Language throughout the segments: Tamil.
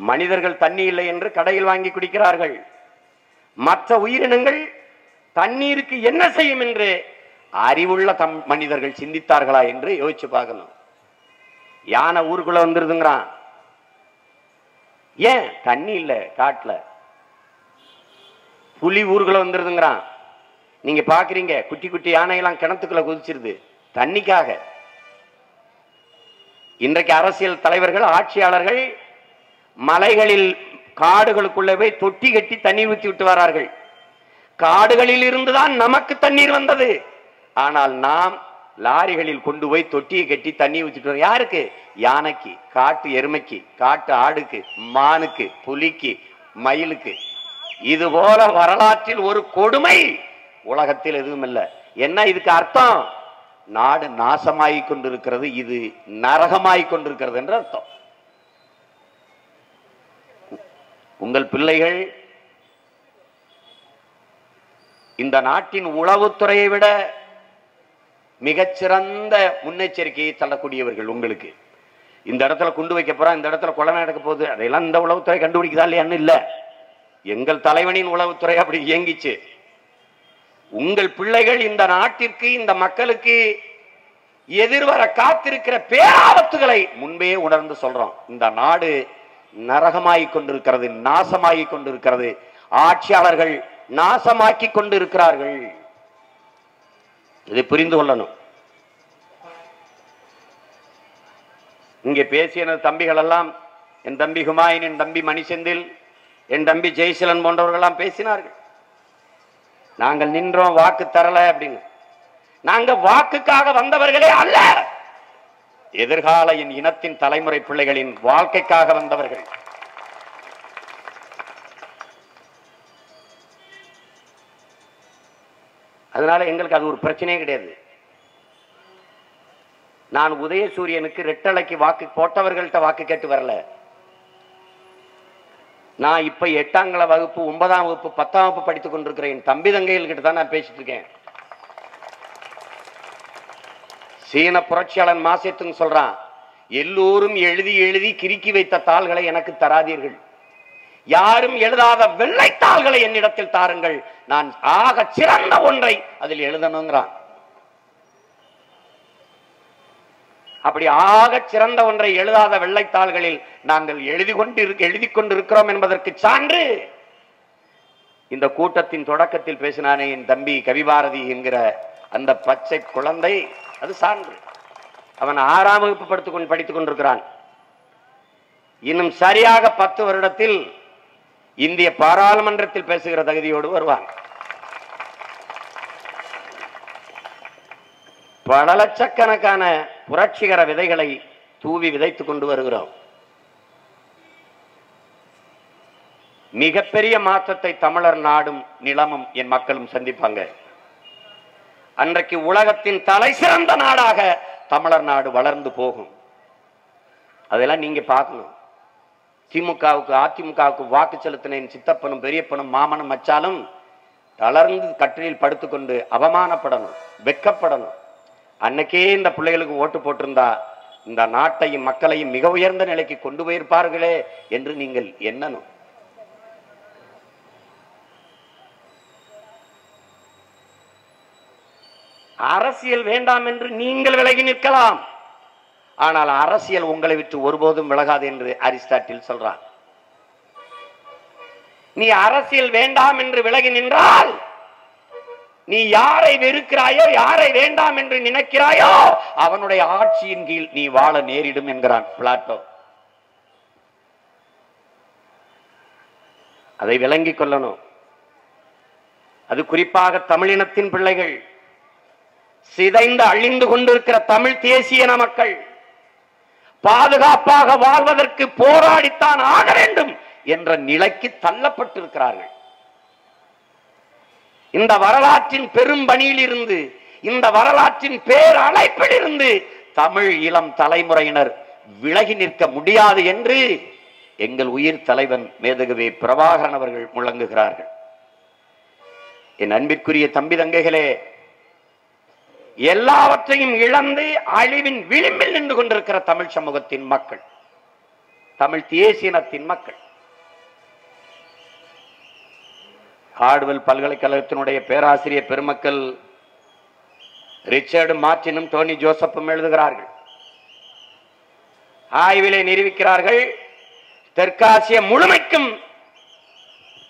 மனிதர்கள் தண்ணி இல்லை என்று கடையில் வாங்கி குடிக்கிறார்கள். மற்ற உயிரினங்கள் தண்ணீருக்கு என்ன செய்யும் என்று அறிவுள்ள தம் மனிதர்கள் சிந்தித்தார்களா என்று யோசிச்சு பார்க்கணும். யானை ஊருக்குள்ள வந்துருதுங்கிறான். ஏன்? தண்ணி இல்லை காட்டுல. புலி ஊருக்குள்ள வந்துருதுங்கிறான். நீங்க பாக்குறீங்க குட்டி குட்டி யானையெல்லாம் கிணத்துக்குள்ள குதிச்சிருது. தண்ணிக்காக. இன்றைக்கு அரசியல் தலைவர்கள் ஆட்சியாளர்கள் மலைகளில் காடுகளுக்குள்ளே போய் தொட்டி கட்டி தண்ணீர் ஊற்றி விட்டு வரார்கள். காடுகளில் இருந்துதான் நமக்கு தண்ணீர் வந்தது. ஆனால் நாம் லாரிகளில் கொண்டு போய் தொட்டியை கட்டி தண்ணி ஊற்றிட்டு வரோம். யாருக்கு? யானைக்கு காட்டு எருமைக்கு காட்டு ஆடுக்கு மானுக்கு புலிக்கு மயிலுக்கு. இது போல வரலாற்றில் ஒரு கொடுமை உலகத்தில் எதுவும் இல்லை. என்ன இதுக்கு அர்த்தம்? நாடு நாசமாகிக் கொண்டிருக்கிறது இது நரகமாகிக் கொண்டிருக்கிறது என்று அர்த்தம். உங்கள் பிள்ளைகள் இந்த நாட்டின் உளவுத்துறையை விட மிகச்சிறந்த முன்னெச்சரிக்கையை தள்ளக்கூடியவர்கள் உங்களுக்கு. இந்த இடத்துல குண்டு வைக்க போறா இந்த இடத்துல கொலை நடக்க போகுது அதையெல்லாம் இந்த உளவுத்துறை கண்டுபிடிக்குதா இல்லையான்னு இல்லை. எங்கள் தலைவனின் உளவுத்துறை அப்படி இயங்கிச்சு. உங்கள் பிள்ளைகள் இந்த நாட்டிற்கு இந்த மக்களுக்கு எதிர்வர காத்திருக்கிற பேராபத்துகளை முன்பே உணர்ந்து சொல்றோம். இந்த நாடு நரகமாகிக் கொண்டிருக்கிறது நாசமாகிக் கொண்டிருக்கிறது. ஆட்சியாளர்கள் நாசமாக்கி கொண்டிருக்கிறார்கள். இதை புரிந்து கொள்ளணும். இங்கே பேசிய எனது தம்பிகள் எல்லாம் என் தம்பி ஹுமாயின் என் தம்பி மணிசெந்தில் என் தம்பி ஜெய்சலன் போன்றவர்கள் எல்லாம் பேசினார்கள். நாங்கள் நின்றோம் வாக்கு தரல அப்படின்னு. நாங்க வாக்குக்காக வந்தவர்களே அல்ல! எதிர்கால என் இனத்தின் தலைமுறை பிள்ளைகளின் வாழ்க்கைக்காக வந்தவர்கள். அதனால எங்களுக்கு அது ஒரு பிரச்சனையே கிடையாது. நான் உதயசூரியனுக்கு ரெட்டலைக்கு வாக்கு போட்டவர்கள்ட்ட வாக்கு கேட்டு வரல. நான் இப்ப எட்டாங்கள வகுப்பு ஒன்பதாம் வகுப்பு பத்தாம் வகுப்பு படித்துக் கொண்டிருக்கிறேன் என் தம்பி தங்கைகள் தான் நான் பேசிட்டு இருக்கேன். சீன புரட்சியாளன் மாசேத்துன்னு சொல்றான் எல்லோரும் எழுதி எழுதி கிறுக்கி வைத்த தாள்களை எனக்கு தராதீர்கள். யாரும் எழுதாத வெள்ளைத்தாள்களை என்னிடத்தில் தாருங்கள். நான் ஆக சிறந்த ஒன்றை அதில் எழுதணுங்கிறான். அப்படி ஆக சிறந்த ஒன்றை எழுதாத வெள்ளைத்தாள்களில் நாங்கள் எழுதி கொண்டு எழுதி கொண்டிருக்கிறோம் என்பதற்கு சான்று. இந்த கூட்டத்தின் தொடக்கத்தில் பேசினானே என் தம்பி கவிபாரதி என்கிற அந்த பச்சை குழந்தை அது சான்று. அவன் ஆறாம் வகுப்பு படுத்து கொண்டு படித்துக் கொண்டிருக்கிறான். இன்னும் சரியாக பத்து வருடத்தில் இந்திய பாராளுமன்றத்தில் பேசுகிற தகுதியோடு வருவான். பல லட்சக்கணக்கான புரட்சிகர விதைகளை தூவி விதைத்துக் கொண்டு வருகிறோம். மிகப்பெரிய மாற்றத்தை தமிழர் நாடும் நிலமும் என் மக்களும் சந்திப்பாங்க. அன்றைக்கு உலகத்தின் தலை சிறந்த நாடாக தமிழர் நாடு வளர்ந்து போகும். அதெல்லாம் நீங்க பார்க்கணும். திமுகவுக்கு அதிமுகவுக்கு வாக்கு செலுத்தினேன் சித்தப்பனும் பெரியப்பனும் மாமனும் மச்சாலும் தளர்ந்து கட்டிலில் படுத்துக்கொண்டு அவமானப்படணும் வெக்கப்படணும். அன்னைக்கே இந்த பிள்ளைகளுக்கு ஓட்டு போட்டிருந்தா இந்த நாட்டையும் மக்களையும் மிக உயர்ந்த நிலைக்கு கொண்டு போயிருப்பார்களே என்று நீங்கள் எண்ணணும். அரசியல் வேண்டாம் என்று நீங்கள் விலகி நிற்கலாம். ஆனால் அரசியல் உங்களை விட்டு ஒருபோதும் விலகாது என்று அரிஸ்டாட்டில் சொல்றான் நீ அரசியல் வேண்டாம் என்று விலகி நின்றால் நீ யாரை வெறுக்கிறாயோ யாரை வேண்டாம் என்று நினைக்கிறாயோ அவனுடைய ஆட்சியின் கீழ் நீ வாழ நேரிடும் என்கிறான் பிளாட்டோ. அதை விளங்கிக் கொள்ளணும். அது குறிப்பாக தமிழினத்தின் பிள்ளைகள். சிதைந்து அழிந்து கொண்டிருக்கிற தமிழ் தேசியன மக்கள் பாதுகாப்பாக வாழ்வதற்கு போராடித்தான் ஆக வேண்டும் என்ற நிலைக்கு தள்ளப்பட்டிருக்கிறார்கள். இந்த வரலாற்றின் பெரும் பணியில் இருந்து இந்த வரலாற்றின் பேரழைப்பில் இருந்து தமிழ் இளம் தலைமுறையினர் விலகி நிற்க முடியாது என்று எங்கள் உயிர் தலைவன் மேதகவே பிரபாகரன் அவர்கள் முழங்குகிறார்கள். என் அன்பிற்குரிய தம்பி தங்கைகளே எல்லாவற்றையும் இழந்து அழிவின் விளிம்பில் நின்று கொண்டிருக்கிற தமிழ் சமூகத்தின் மக்கள். தமிழ் தேசியனத்தின் மக்கள். ஹார்ட்வெல் பல்கலைக்கழகத்தினுடைய பேராசிரியர் பெருமக்கள் ரிச்சர்டு மார்டினும் டோனி ஜோசப்பும் எழுதுகிறார்கள். ஆய்விலே நிரூபிக்கிறார்கள் தெற்காசிய முழுமைக்கும்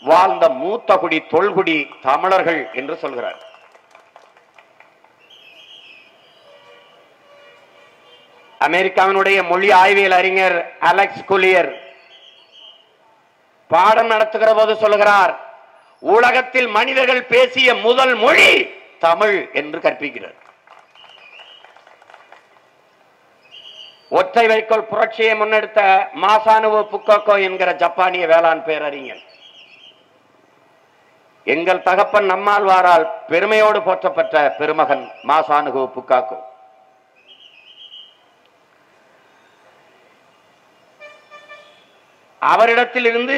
வாழ்ந்த மூத்தகுடி தொல்குடி தமிழர்கள் என்று சொல்கிறார்கள். அமெரிக்காவினுடைய மொழி ஆய்வியல் அறிஞர் அலெக்ஸ் குலியர் பாடம் நடத்துகிற போது சொல்லுகிறார் உலகத்தில் மனிதர்கள் பேசிய முதல் மொழி தமிழ் என்று கற்பிக்கிறார். ஒற்றை வைக்கோல் புரட்சியை முன்னெடுத்த மாசானுவோ புக்கோக்கோ என்கிற ஜப்பானிய வேளாண் பேரறிஞர். எங்கள் தகப்பன் நம்மாழ்வாரால் பெருமையோடு போற்றப்பட்ட பெருமகன் மாசானுகோ புக்காக்கோ அவரிடத்தில் இருந்து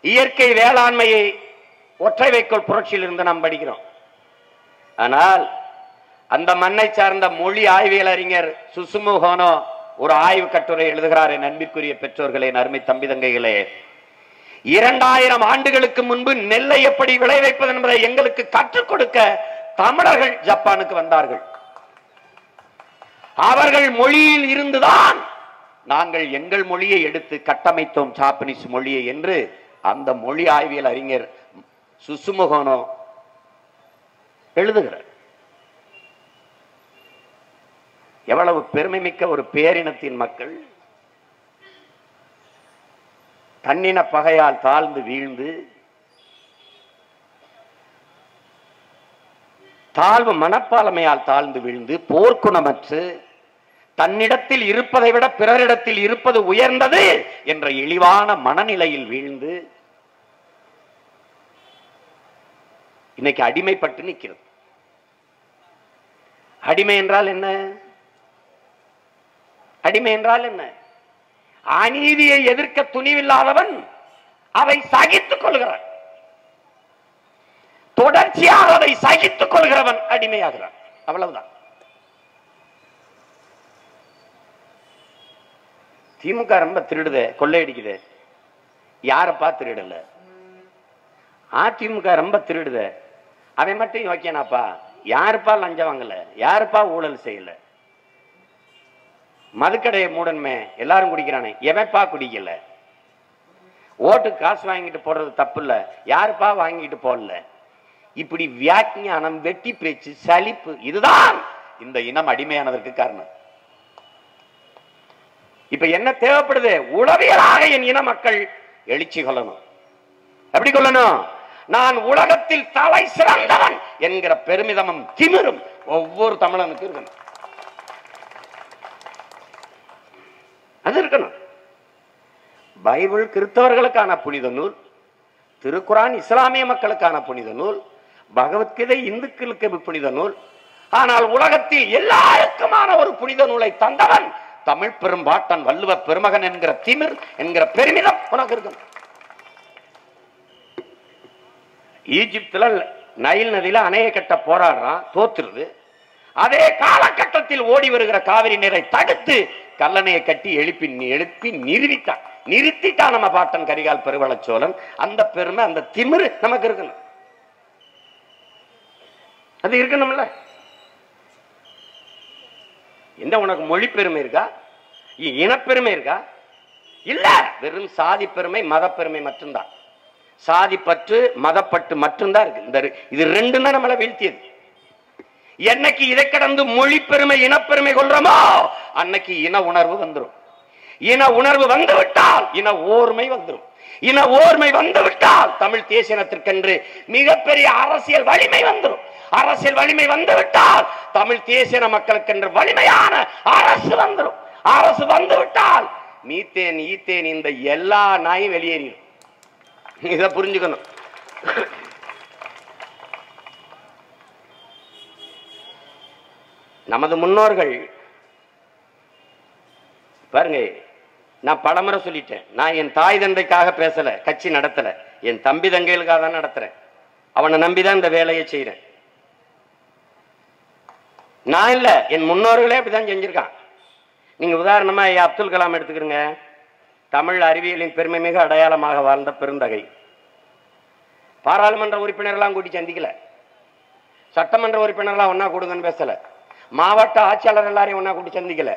இயற்கை வேளாண்மையை ஒற்றை வைக்கோல் புரட்சியில் இருந்து நாம் படிக்கிறோம். ஆனால் அந்த மண்ணை சார்ந்த மொழி ஆய்வியல் அறிஞர் சுசுமுகோனோ ஒரு ஆய்வு கட்டுரை எழுதுகிறார் என் அன்பிற்குரிய பெற்றோர்களே அருமை தம்பி தங்கைகளே இரண்டாயிரம் ஆண்டுகளுக்கு முன்பு நெல்லை எப்படி விளைவிப்பது என்பதை எங்களுக்கு கற்றுக் கொடுக்க தமிழர்கள் ஜப்பானுக்கு வந்தார்கள். அவர்கள் மொழியில் இருந்துதான் நாங்கள் எங்கள் மொழியை எடுத்து கட்டமைத்தோம் ஜாப்பனீஸ் மொழியை என்று அந்த மொழி ஆய்வியல் அறிஞர் சுசுமுகோனோ எழுதுகிறார். எவ்வளவு பெருமை மிக்க ஒரு பேரினத்தின் மக்கள் தன்னின பகையால் தாழ்ந்து வீழ்ந்து தாழ்வு மனப்பாலமையால் தாழ்ந்து வீழ்ந்து போர்க்குணமற்று தன்னிடத்தில் இருப்பதை விட பிறரிடத்தில் இருப்பது உயர்ந்தது என்ற இழிவான மனநிலையில் வீழ்ந்து இன்னைக்கு அடிமைப்பட்டு நிற்கிறது. அடிமை என்றால் என்ன? அடிமை என்றால் என்ன? அநீதியை எதிர்க்க துணிவில்லாதவன் அதை சகித்துக் கொள்கிறான். தொடர்ச்சியாக அதை சகித்துக் கொள்கிறவன் அடிமையாகிறான். அவ்வளவுதான். திமுக ரொம்ப திருடுதே கொள்ளையடிக்குது. யாரப்பா திருடல? அதிமுக ரொம்ப திருடுதே. அவன் மட்டும் யோக்கியனாப்பா? யாருப்பா லஞ்சம் வாங்கல? யாருப்பா ஊழல் செய்யல? மதுக்கடையை மூடன்மே எல்லாரும் குடிக்கிறானே. எவன்ப்பா குடிக்கல? ஓட்டு காசு வாங்கிட்டு போடுறது தப்பு இல்ல யாருப்பா வாங்கிட்டு போடல? இப்படி வியாக்கியானம் வெட்டி பேச்சு சலிப்பு இதுதான் இந்த இனம் அடிமையானதற்கு காரணம். இப்ப என்ன தேவைப்படுது? உளவியலாக என் இன மக்கள் எழுச்சி கொள்ளணும். எப்படி கொள்ளணும்? நான் உலகத்தில் தலை சிறந்தவன் என்கிற பெருமிதமும் திமிரும் ஒவ்வொரு தமிழனுக்கு இருக்கணும். அது இருக்கணும். பைபிள் கிறிஸ்தவர்களுக்கான புனித நூல் திருக்குரான் இஸ்லாமிய மக்களுக்கான புனித நூல் பகவத்கீதை இந்துக்களுக்கு புனித நூல் ஆனால் உலகத்தில் எல்லாருக்குமான ஒரு புனித நூலை தந்தவன் தமிழ் பெரும்பாட்டன் வள்ளுவ பெருமகன் என்கிற திமிர் என்கிற பெருமிதம் உனக்கு இருக்கும். ஈஜிப்துல நைல் நதியில அணைய கட்ட போராடுறான் தோத்துருது. அதே காலகட்டத்தில் ஓடி வருகிற காவிரி நீரை தடுத்து கல்லணையை கட்டி எழுப்பி எழுப்பி நிறுவித்தான். நிறுத்திட்டான் நம்ம பாட்டன் கரிகால் பெருவளச்சோழன். அந்த பெருமை அந்த திமிரு நமக்கு இருக்கணும். அது இருக்கணும்ல. எந்த உனக்கு மொழி பெருமை இருக்கா? இனப்பெருமை இருக்கா? இல்ல. வெறும் சாதி பெருமை மத பெருமை மட்டும்தான். சாதி பற்று மதப்பற்று மட்டும்தான் இருக்கு. இந்த இது ரெண்டு தான் நம்மளை வீழ்த்தியது. என்னைக்கு இதை கடந்து மொழி பெருமை இனப்பெருமை கொள்றோமோ அன்னைக்கு இன உணர்வு வந்துடும் இன உணர்வு வந்து விட்டால் இன ஓர்மை வந்துடும் இன ஓர்மை வந்து விட்டால் தமிழ் தேசியனத்திற்கென்று மிகப்பெரிய அரசியல் வலிமை வந்துடும் அரசியல் வலிமை வந்து விட்டால் தமிழ் தேசிய மக்களுக்கென்று வலிமையான அரசு வந்துடும் அரசு வந்து விட்டால் மீத்தேன் ஈத்தேன் இந்த எல்லா நாயும் வெளியேறிடும். இதை புரிஞ்சுக்கணும். நமது முன்னோர்கள் பாருங்க நான் பலமுறை சொல்லிட்டேன். நான் என் தாய் தந்தைக்காக பேசல கட்சி நடத்தல. என் தம்பி தங்கைகளுக்காக தான் நடத்துறேன். அவனை நம்பிதான் இந்த வேலையை செய்யறேன் நான் இல்ல என் முன்னோர்களே அப்படிதான் செஞ்சிருக்கான். நீங்கள் உதாரணமாக ஐயா அப்துல் கலாம் எடுத்துக்கிறங்க. தமிழ் அறிவியலின் பெருமை மிக அடையாளமாக வாழ்ந்த பெருந்தகை. பாராளுமன்ற உறுப்பினர்லாம் கூட்டி சந்திக்கல. சட்டமன்ற உறுப்பினர்லாம் ஒன்றா கொடுங்கன்னு பேசலை. மாவட்ட ஆட்சியாளர் எல்லாரையும் ஒன்றா கூட்டி சந்திக்கல.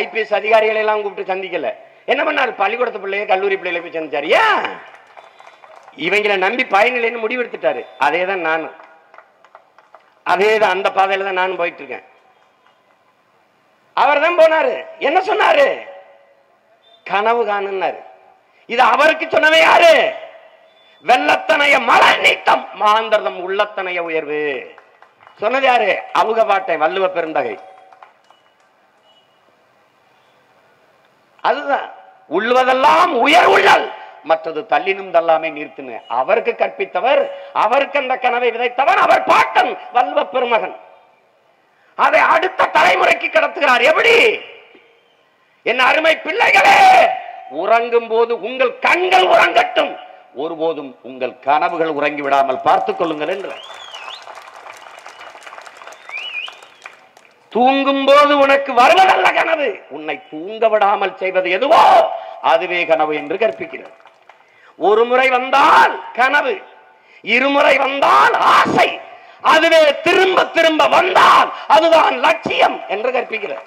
ஐபிஎஸ் அதிகாரிகளை எல்லாம் கூப்பிட்டு சந்திக்கல. என்ன பண்ணாரு? பள்ளிக்கூடத்து பிள்ளைய கல்லூரி பிள்ளைகளை போய் சந்திச்சாரு. ஏன்? இவங்களை நம்பி பயனில்லைன்னு முடிவெடுத்துட்டாரு. அதே தான் நானும். அதே தான் அந்த பாதையில தான் நானும் போயிட்டு இருக்கேன். அவர் தான் போனாரு. என்ன சொன்னாரு? கனவு காணுன்னாரு. இது அவருக்கு சொன்னவை யாரு? வெள்ளத்தனைய மழை நீட்டம் மாந்தர்தம் உள்ளத்தனைய உயர்வு. சொன்னது யாரு? அவுக பாட்டை வள்ளுவ பெருந்தகை. அதுதான். உள்ளுவதெல்லாம் உயர் உள்ளல். மற்றது தள்ளினும் தள்ளாமே நிறுத்துன்னு அவருக்கு கற்பித்தவர் அவருக்கு அந்த கனவை விதைத்தவர் அவர் பாட்டன் வல்லுவ பெருமகன். அதை அடுத்த தலைமுறைக்கு கடத்துகிறார். எப்படி? என் அருமை பிள்ளைகளே உறங்கும் போது உங்கள் கண்கள் உறங்கட்டும். ஒருபோதும் உங்கள் கனவுகள் உறங்கி விடாமல் பார்த்துக் கொள்ளுங்கள் என்று. தூங்கும் போது உனக்கு வருவதல்ல கனவு. உன்னை தூங்க விடாமல் செய்வது எதுவோ அதுவே கனவு என்று கற்பிக்கிறது ஒரு முறை வந்தால் கனவு இருமுறை வந்தால் ஆசை. அதுவே திரும்ப திரும்ப வந்தால் அதுதான் லட்சியம் என்று கற்பிக்கிறது